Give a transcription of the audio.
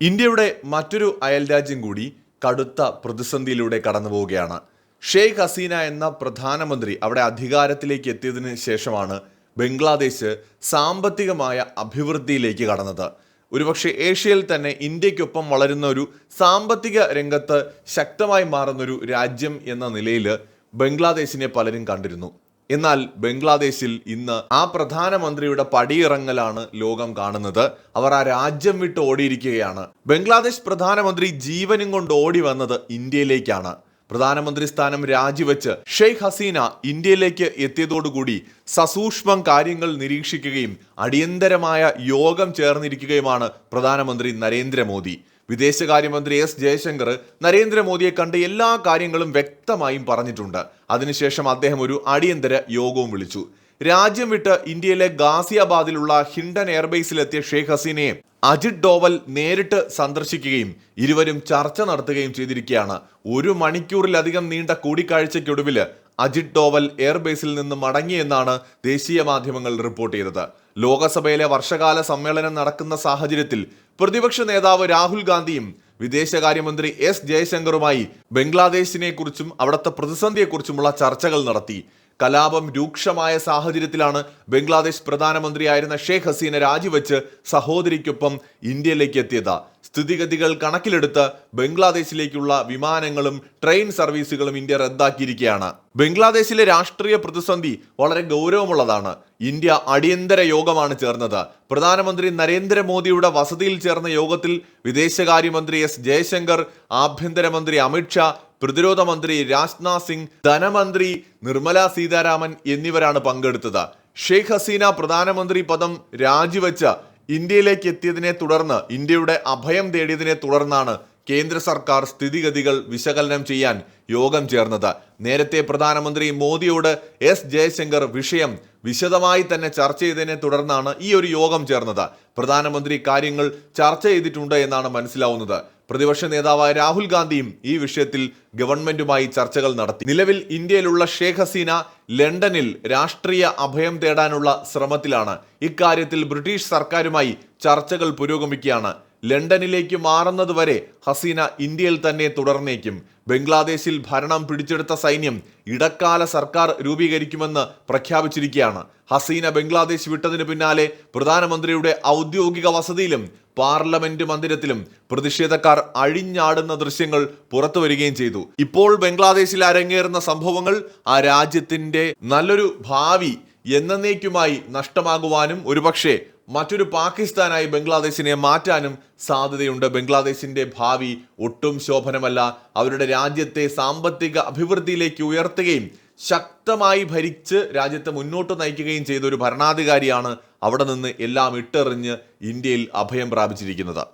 ഇന്ത്യയുടെ മറ്റൊരു അയൽരാജ്യം കൂടി കടുത്ത പ്രതിസന്ധിയിലൂടെ കടന്നു പോവുകയാണ്. ഷെയ്ഖ് ഹസീന എന്ന പ്രധാനമന്ത്രി അവിടെ അധികാരത്തിലേക്ക് എത്തിയതിനു ശേഷമാണ് ബംഗ്ലാദേശ് സാമ്പത്തികമായ അഭിവൃദ്ധിയിലേക്ക് കടന്നത്. ഒരുപക്ഷെ ഏഷ്യയിൽ തന്നെ ഇന്ത്യക്കൊപ്പം വളരുന്ന ഒരു സാമ്പത്തിക രംഗത്ത് ശക്തമായി മാറുന്നൊരു രാജ്യം എന്ന നിലയിൽ ബംഗ്ലാദേശിനെ പലരും കണ്ടിരുന്നു. എന്നാൽ ബംഗ്ലാദേശിൽ ഇന്ന് ആ പ്രധാനമന്ത്രിയുടെ പടിയിറങ്ങലാണ് ലോകം കാണുന്നത്. അവർ ആ രാജ്യം വിട്ട് ഓടിയിരിക്കുകയാണ്. ബംഗ്ലാദേശ് പ്രധാനമന്ത്രി ജീവനും കൊണ്ട് ഓടി വന്നത് ഇന്ത്യയിലേക്കാണ്. പ്രധാനമന്ത്രി സ്ഥാനം രാജിവെച്ച് ഷെയ്ഖ് ഹസീന ഇന്ത്യയിലേക്ക് എത്തിയതോടുകൂടി സസൂക്ഷ്മം കാര്യങ്ങൾ നിരീക്ഷിക്കുകയും അടിയന്തരമായ യോഗം ചേർന്നിരിക്കുകയുമാണ് പ്രധാനമന്ത്രി നരേന്ദ്രമോദി. വിദേശകാര്യമന്ത്രി എസ് ജയശങ്കർ നരേന്ദ്രമോദിയെ കണ്ട് എല്ലാ കാര്യങ്ങളും വ്യക്തമായും പറഞ്ഞിട്ടുണ്ട്. അതിനുശേഷം അദ്ദേഹം ഒരു അടിയന്തര യോഗവും വിളിച്ചു. രാജ്യം വിട്ട് ഇന്ത്യയിലെ ഗാസിയാബാദിലുള്ള ഹിൻഡൻ എയർബേസിലെത്തിയ ഷെയ്ഖ് ഹസീനയെ അജിത് ഡോവൽ നേരിട്ട് സന്ദർശിക്കുകയും ഇരുവരും ചർച്ച നടത്തുകയും ചെയ്തിരിക്കുകയാണ്. ഒരു മണിക്കൂറിലധികം നീണ്ട കൂടിക്കാഴ്ചയ്ക്കൊടുവിൽ അജിത് ഡോവൽ എയർബേസിൽ നിന്ന് മടങ്ങിയെന്നാണ് ദേശീയ മാധ്യമങ്ങൾ റിപ്പോർട്ട് ചെയ്തത്. ലോകസഭയിലെ വർഷകാല സമ്മേളനം നടക്കുന്ന സാഹചര്യത്തിൽ പ്രതിപക്ഷ നേതാവ് രാഹുൽ ഗാന്ധിയും വിദേശകാര്യമന്ത്രി എസ് ജയശങ്കറുമായി ബംഗ്ലാദേശിനെ കുറിച്ചും അവിടുത്തെ പ്രതിസന്ധിയെക്കുറിച്ചുമുള്ള ചർച്ചകൾ നടത്തി. കലാപം രൂക്ഷമായ സാഹചര്യത്തിലാണ് ബംഗ്ലാദേശ് പ്രധാനമന്ത്രിയായിരുന്ന ഷെയ്ഖ് ഹസീന രാജിവെച്ച് സഹോദരിക്കൊപ്പം ഇന്ത്യയിലേക്ക് എത്തിയത്. സ്ഥിതിഗതികൾ കണക്കിലെടുത്ത് ബംഗ്ലാദേശിലേക്കുള്ള വിമാനങ്ങളും ട്രെയിൻ സർവീസുകളും ഇന്ത്യ റദ്ദാക്കിയിരിക്കുകയാണ്. ബംഗ്ലാദേശിലെ രാഷ്ട്രീയ പ്രതിസന്ധി വളരെ ഗൗരവമുള്ളതാണ്. ഇന്ത്യ അടിയന്തര യോഗമാണ് ചേർന്നത്. പ്രധാനമന്ത്രി നരേന്ദ്രമോദിയുടെ വസതിയിൽ ചേർന്ന യോഗത്തിൽ വിദേശകാര്യമന്ത്രി എസ് ജയശങ്കർ ആഭ്യന്തരമന്ത്രി അമിത്ഷാ പ്രതിരോധ മന്ത്രി രാജ്നാഥ് സിംഗ് ധനമന്ത്രി നിർമ്മല സീതാരാമൻ എന്നിവരാണ് പങ്കെടുത്തത്. ഷെയ്ഖ് ഹസീന പ്രധാനമന്ത്രി പദം രാജിവെച്ച ഇന്ത്യയിലേക്ക് എത്തിയതിനെ തുടർന്ന് ഇന്ത്യയുടെ അഭയം തേടിയതിനെ തുടർന്നാണ് കേന്ദ്ര സർക്കാർ സ്ഥിതിഗതികൾ വിശകലനം ചെയ്യാൻ യോഗം ചേർന്നത്. നേരത്തെ പ്രധാനമന്ത്രി മോദിയോട് എസ് ജയശങ്കർ വിഷയം വിശദമായി തന്നെ ചർച്ച ചെയ്തതിനെ തുടർന്നാണ് ഈ ഒരു യോഗം ചേർന്നത്. പ്രധാനമന്ത്രി കാര്യങ്ങൾ ചർച്ച ചെയ്തിട്ടുണ്ട് എന്നാണ് മനസ്സിലാവുന്നത്. പ്രതിപക്ഷ നേതാവായ രാഹുൽ ഗാന്ധിയും ഈ വിഷയത്തിൽ ഗവൺമെന്റുമായി ചർച്ചകൾ നടത്തി. നിലവിൽ ഇന്ത്യയിലുള്ള ഷേഖ് ഹസീന ലണ്ടനിൽ രാഷ്ട്രീയ അഭയം തേടാനുള്ള ശ്രമത്തിലാണ്. ഇക്കാര്യത്തിൽ ബ്രിട്ടീഷ് സർക്കാരുമായി ചർച്ചകൾ പുരോഗമിക്കുകയാണ്. ലണ്ടനിലേക്ക് മാറുന്നതുവരെ ഹസീന ഇന്ത്യയിൽ തന്നെ തുടർന്നേക്കും. ബംഗ്ലാദേശിൽ ഭരണം പിടിച്ചെടുത്ത സൈന്യം ഇടക്കാല സർക്കാർ രൂപീകരിക്കുമെന്ന് പ്രഖ്യാപിച്ചിരിക്കുകയാണ്. ഹസീന ബംഗ്ലാദേശ് വിട്ടതിന് പിന്നാലെ പ്രധാനമന്ത്രിയുടെ ഔദ്യോഗിക വസതിയിലും പാർലമെന്റ് മന്ദിരത്തിലും പ്രതിഷേധക്കാർ അഴിഞ്ഞാടുന്ന ദൃശ്യങ്ങൾ പുറത്തു വരികയും ചെയ്തു. ഇപ്പോൾ ബംഗ്ലാദേശിൽ അരങ്ങേറുന്ന സംഭവങ്ങൾ ആ രാജ്യത്തിന്റെ നല്ലൊരു ഭാവി എന്നേക്കുമായി നഷ്ടമാകുവാനും ഒരുപക്ഷെ മറ്റൊരു പാകിസ്ഥാനായി ബംഗ്ലാദേശിനെ മാറ്റാനും സാധ്യതയുണ്ട്. ബംഗ്ലാദേശിന്റെ ഭാവി ഒട്ടും ശോഭനമല്ല. അവരുടെ രാജ്യത്തെ സാമ്പത്തിക അഭിവൃദ്ധിയിലേക്ക് ഉയർത്തുകയും ശക്തമായി ഭരിച്ച് രാജ്യത്തെ മുന്നോട്ട് നയിക്കുകയും ചെയ്ത ഒരു ഭരണാധികാരിയാണ് അവിടെ നിന്ന് എല്ലാം ഇട്ടെറിഞ്ഞ് ഇന്ത്യയിൽ അഭയം പ്രാപിച്ചിരിക്കുന്നത്.